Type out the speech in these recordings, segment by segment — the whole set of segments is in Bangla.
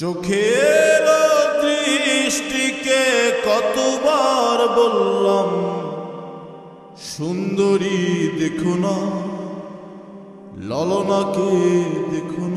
চোখের দৃষ্টিকে কতবার বললাম সুন্দরী দেখুন ললনাকে দেখুন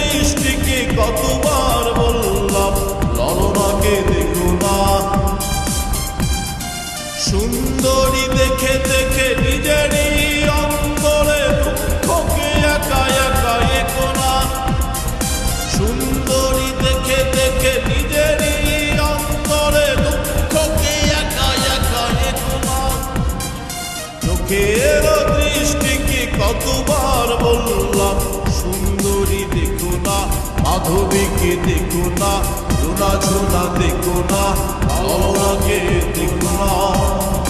মাধবীকে দেখো না ঝোলা ঝোলা দেখো না আমাকে দেখো না।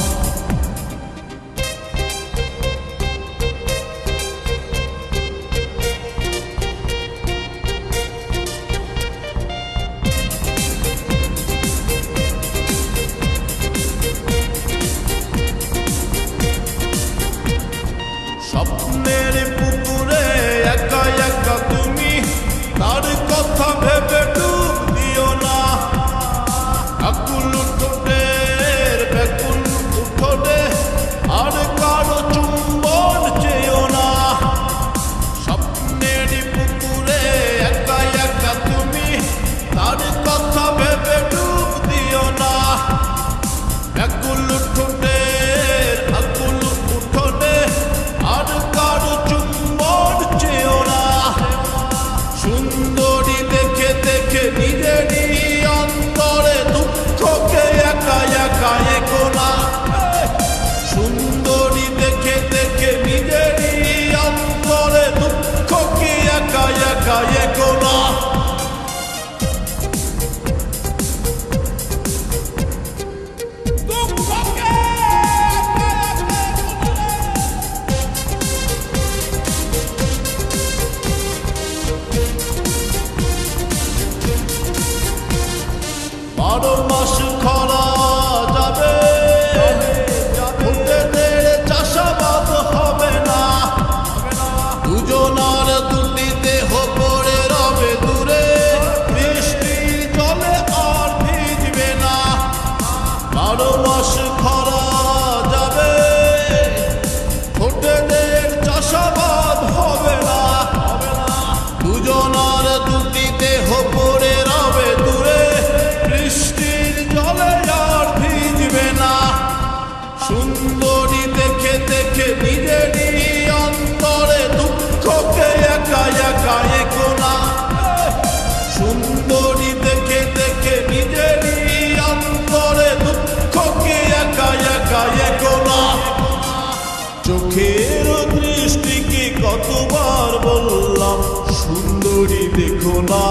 ভোলা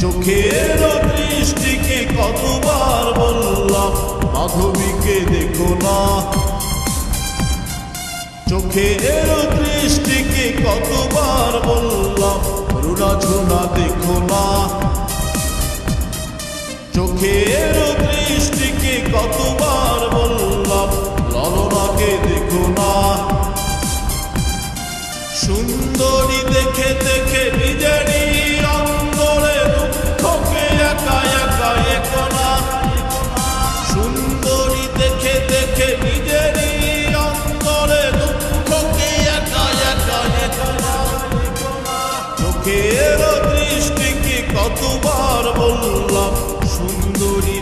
চোখের দৃষ্টিকে কতবার বললাম, মাধবীকে দেখো না। চোখের দৃষ্টিকে কতবার বললাম করুণা ঝুনা দেখো না। চোখের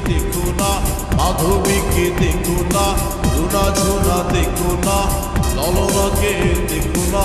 দেখো না মাধবীকে দেখো না ঝুনা ঝুনা দেখো না ললনাকে দেখো না